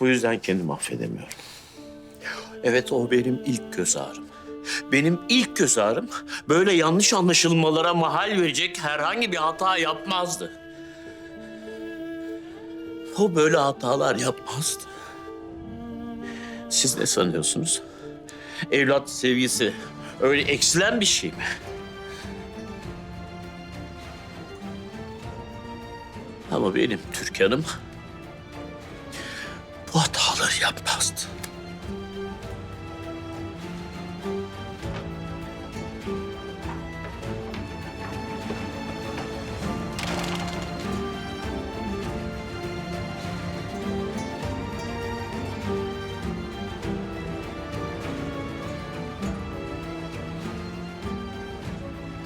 Bu yüzden kendimi affedemiyorum. Evet o benim ilk göz ağrım. Benim ilk göz ağrım böyle yanlış anlaşılmalara mahal verecek herhangi bir hata yapmazdı. O böyle hatalar yapmazdı. Siz ne sanıyorsunuz? Evlat sevgisi öyle eksilen bir şey mi? Ama benim Türkan'ım yapmazdı.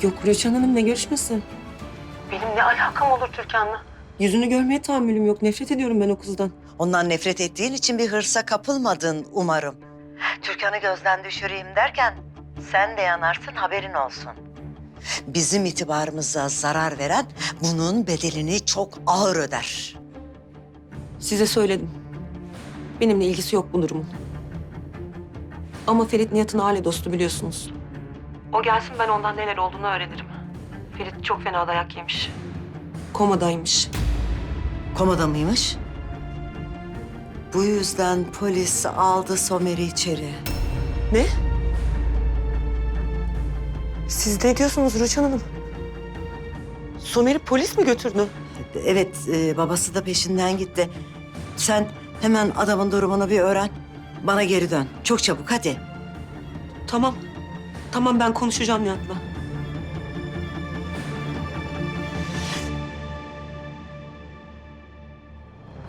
Yok Rüçhan Hanım ne görüşmesin? Benim ne alakam olur Türkan'la? Yüzünü görmeye tahammülüm yok. Nefret ediyorum ben o kızdan. Ondan nefret ettiğin için bir hırsa kapılmadın umarım. Türkan'ı gözden düşüreyim derken sen de yanarsın haberin olsun. Bizim itibarımıza zarar veren bunun bedelini çok ağır öder. Size söyledim. Benimle ilgisi yok bu durumun. Ama Ferit Nihat'ın aile dostu biliyorsunuz. O gelsin ben ondan neler olduğunu öğrenirim. Ferit çok fena dayak yemiş. Komadaymış. Komada mıymış? Bu yüzden polis aldı Somer'i içeri. Ne? Siz ne diyorsunuz Rüçhan Hanım? Somer'i polis mi götürdü? Evet, e, babası da peşinden gitti. Sen hemen adamın durumunu bir öğren. Bana geri dön. Çok çabuk hadi. Tamam. Tamam ben konuşacağım Nihat'la.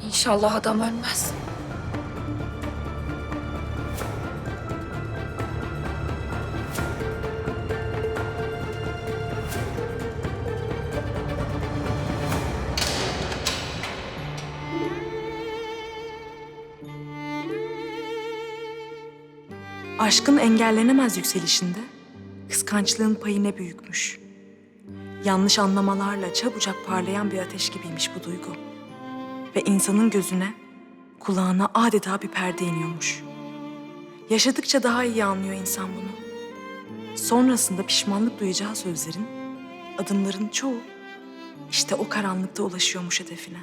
İnşallah adam ölmez. Aşkın engellenemez yükselişinde kıskançlığın payı ne büyükmüş. Yanlış anlamalarla çabucak parlayan bir ateş gibiymiş bu duygu. Ve insanın gözüne, kulağına adeta bir perde iniyormuş. Yaşadıkça daha iyi anlıyor insan bunu. Sonrasında pişmanlık duyacağı sözlerin, adımların çoğu işte o karanlıkta ulaşıyormuş hedefine.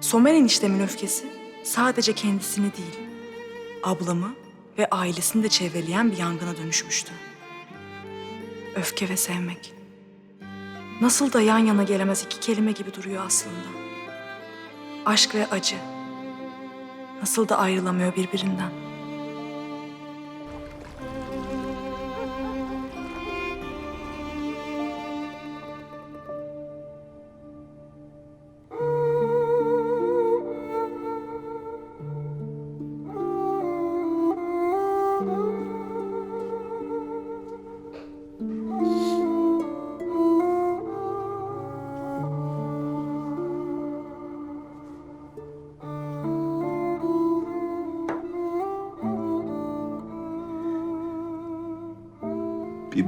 Somer eniştemin öfkesi sadece kendisini değil, ablamı ve ailesini de çevreleyen bir yangına dönüşmüştü. Öfke ve sevmek. Nasıl da yan yana gelemez iki kelime gibi duruyor aslında. Aşk ve acı. Nasıl da ayrılamıyor birbirinden.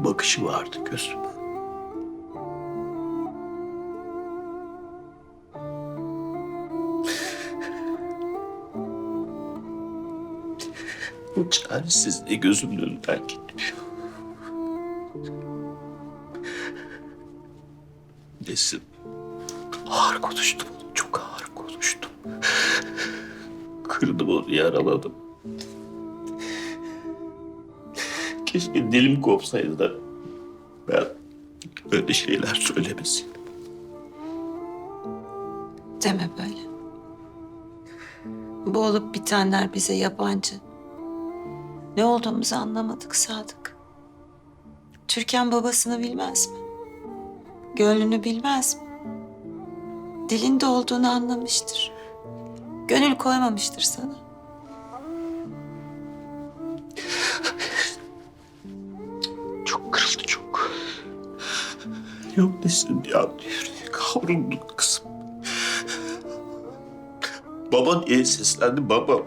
Bakışı vardı gözüme. Bu çaresizliği gözümün önünden gitmiyor. Nesin? Ağır konuştum. Çok ağır konuştum. Kırdım onu, yaraladım. Keşke dilim kopsaydı da ben öyle şeyler söylemesin. Deme böyle. Bu olup bitenler bize yabancı. Ne olduğumuzu anlamadık Sadık. Türkan babasını bilmez mi? Gönlünü bilmez mi? Dilinde olduğunu anlamıştır. Gönül koymamıştır sana. Yok desin ya. Kavruldu kızım. Baba diye seslendi baba. baba.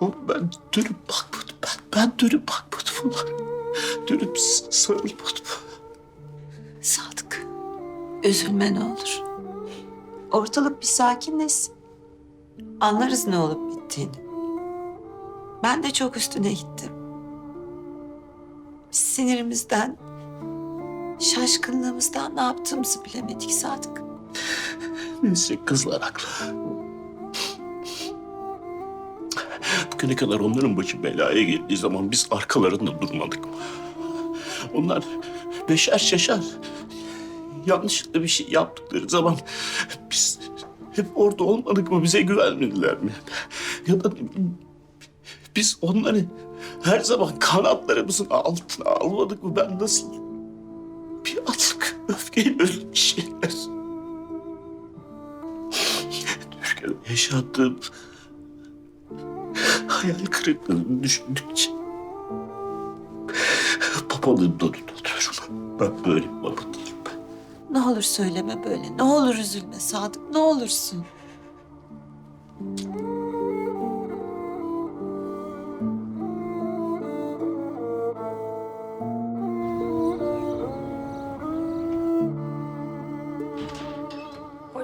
Oğlum ben dönüp bakmadım. Ben, ben dönüp bakmadım ona. Dönüp sarılmadım. Sadık, üzülme ne olur. Ortalık bir sakinleşsin. Anlarız ne olup bittiğini. Ben de çok üstüne gittim. Sinirimizden, şaşkınlığımızdan ne yaptığımızı bilemedik Sadık. Neyse kızlar haklı. Bugüne kadar onların başı belaya geldiği zaman biz arkalarında durmadık? Onlar beşer şaşar. Yanlışlıkla bir şey yaptıkları zaman biz hep orada olmadık mı? Bize güvenmediler mi? Ya da biz onları her zaman kanatlarımızın altına almadık mı? Ben nasıl bir atık öfkeyle bir şeyler Türkiye'de yaşattığım hayal kırıklığını düşündükçe babalığımdan utanıyorum. Ben böyle bir baba değilim ben. Ne olur söyleme böyle. Ne olur üzülme Sadık. Ne olursun.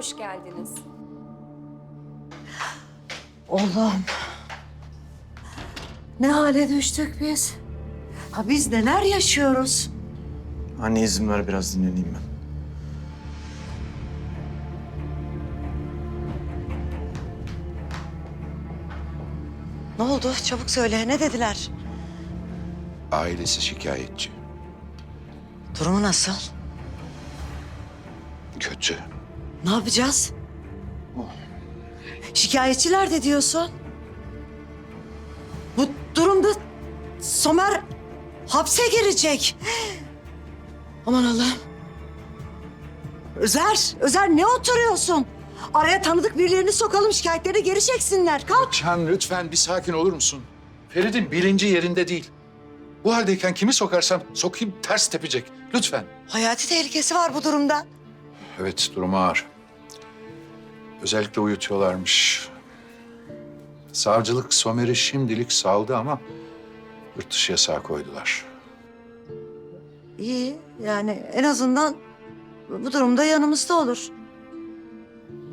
Hoş geldiniz. Oğlum. Ne hale düştük biz? Ha biz neler yaşıyoruz? Anne izin ver biraz dinleneyim ben. Ne oldu? Çabuk söyle. Ne dediler? Ailesi şikayetçi. Durumu nasıl? Kötü. Ne yapacağız? Şikayetçiler de diyorsun. Bu durumda Somer hapse girecek. Aman Allah'ım. Özer, Özer ne oturuyorsun? Araya tanıdık birilerini sokalım şikayetlerini geri çeksinler. Kalk. Can lütfen bir sakin olur musun? Ferit'in bilinci yerinde değil. Bu haldeyken kimi sokarsam sokayım ters tepecek. Lütfen. Hayati tehlikesi var bu durumda. Evet durumu ağır. Özellikle uyutuyorlarmış. Savcılık Somer'i şimdilik saldı ama yurt dışı yasağı koydular. İyi yani en azından bu durumda yanımızda olur.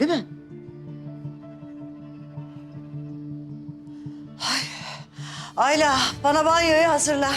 Değil mi? Ay. Ayla bana banyoyu hazırla.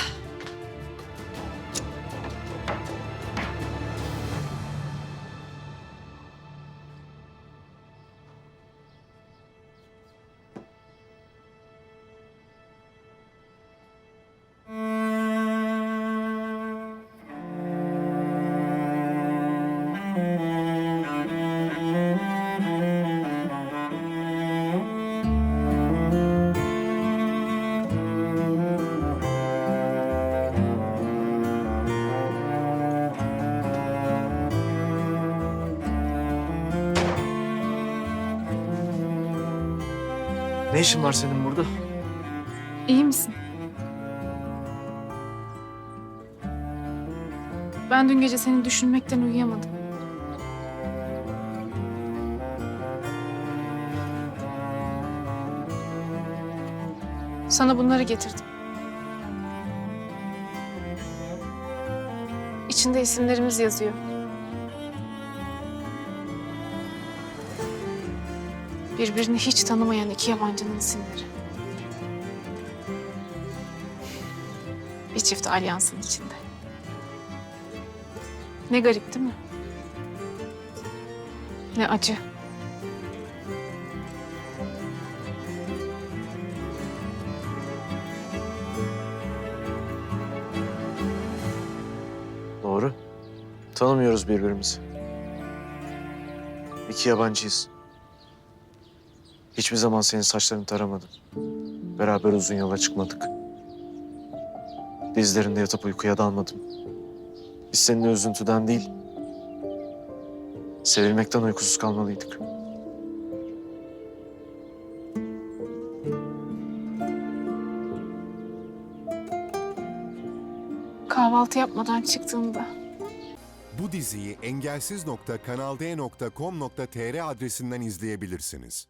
Ne işin var senin burada? İyi misin? Ben dün gece seni düşünmekten uyuyamadım. Sana bunları getirdim. İçinde isimlerimiz yazıyor. Birbirini hiç tanımayan iki yabancının isimleri. Bir çift alyansın içinde. Ne garip değil mi? Ne acı. Doğru. Tanımıyoruz birbirimizi. İki yabancıyız. Hiçbir zaman senin saçlarını taramadım. Beraber uzun yola çıkmadık. Dizlerinde yatıp uykuya dalmadım. Biz seninle üzüntüden değil, sevilmekten uykusuz kalmalıydık. Kahvaltı yapmadan çıktığımda Bu diziyi engelsiz.kanalde.com.tr adresinden izleyebilirsiniz.